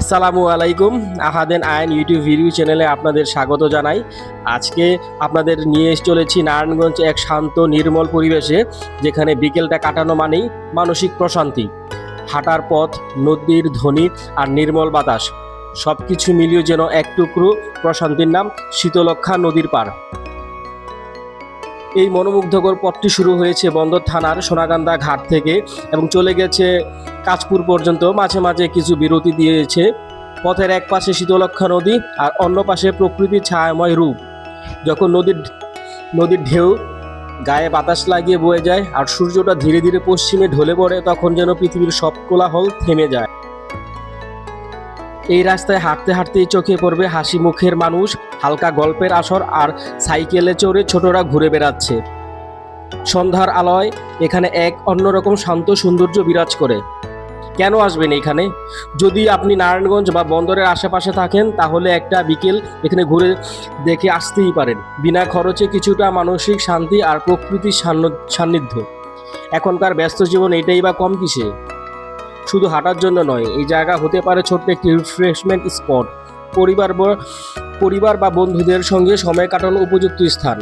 আসসালামু আলাইকুম। আহাদেন আইন ইউটিউব ভিডিও চ্যানেলে আপনাদের স্বাগত জানাই। আজকে আপনাদের নিয়ে চলেছি নারায়ণগঞ্জ এক শান্ত, নির্মল পরিবেশে, যেখানে বিকেলটা কাটানো মানেই মানসিক প্রশান্তি। হাঁটার পথ, নদীর ধ্বনি আর নির্মল বাতাস সব কিছু মিলিয়ে যেন এক টুকরো প্রশান্তির নাম শীতলক্ষা নদীর পার এই মনোমুগ্ধকর পথটি শুরু হয়েছে বন্দর থানার সোনাকান্দা ঘাট থেকে এবং চলে গেছে কাঁচপুর পর্যন্ত। মাঝে মাঝে কিছু বিরতি দিয়েছে। পথের এক পাশে শীতলক্ষা নদী আর অন্য পাশে প্রকৃতির ছায়াময় রূপ। যখন নদীর নদীর ঢেউ গায়ে বাতাস লাগিয়ে বয়ে যায় আর সূর্যটা ধীরে ধীরে পশ্চিমে ঢলে পড়ে, তখন যেন পৃথিবীর সব কোলাহল থেমে যায়। এই রাস্তায় হাঁটতে হাঁটতেই চোখে পড়বে হাসি মুখের মানুষ, হালকা গল্পের আসর আর সাইকেলে চড়ে ছোটরা ঘুরে বেড়াচ্ছে। সন্ধ্যার আলোয় এখানে এক অন্যরকম শান্ত সৌন্দর্য বিরাজ করে। কেন আসবেন এখানে? যদি আপনি নারায়ণগঞ্জ বা বন্দরের আশেপাশে থাকেন, তাহলে একটা বিকেল এখানে ঘুরে দেখে আসতেই পারেন। বিনা খরচে কিছুটা মানসিক শান্তি আর প্রকৃতির সান্নিধ্য। এখনকার ব্যস্ত জীবন এটাই বা কম কিসে? শুধু হাঁটার জন্য নয়, এই জায়গা হতে পারে ছোট্ট একটি রিফ্রেশমেন্ট স্পট পরিবার পরিবার বা বন্ধুদের সঙ্গে সময় কাটানো উপযুক্ত স্থান।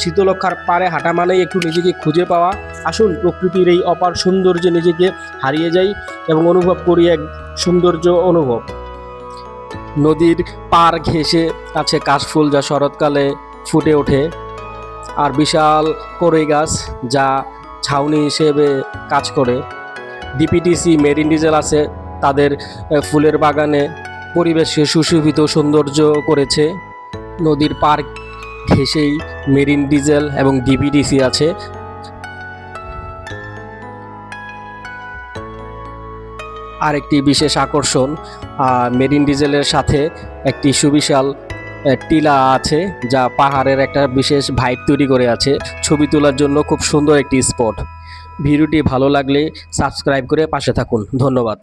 শীতলক্ষার পারে হাঁটা মানেই একটু নিজেকে খুঁজে পাওয়া। আসুন, প্রকৃতির এই অপার সৌন্দর্যে নিজেকে হারিয়ে যাই এবং অনুভব করি এক সৌন্দর্য অনুভব। নদীর পার ঘেঁষে আছে কাশফুল যা শরৎকালে ফুটে ওঠে। আর বিশাল কড়ই গাছ যা ছাউনি হিসেবে কাজ করে। ডিপিটিসি মেরিন ডিজেল আছে, তাদের ফুলের বাগানে পরিবেশকে সুশোভিত সৌন্দর্য করেছে। নদীর পার ঘেঁষেই মেরিন ডিজেল এবং ডিপিটিসি আছে। আরেকটি বিশেষ আকর্ষণ মেরিন ডিজেলের সাথে একটি সুবিশাল টিলা আছে, যা পাহাড়ের একটা বিশেষ ভাইব তৈরি করে আছে। ছবি তোলার জন্য খুব সুন্দর একটি স্পট ভিডিওটি ভালো লাগলে সাবস্ক্রাইব করে পাশে থাকুন। ধন্যবাদ।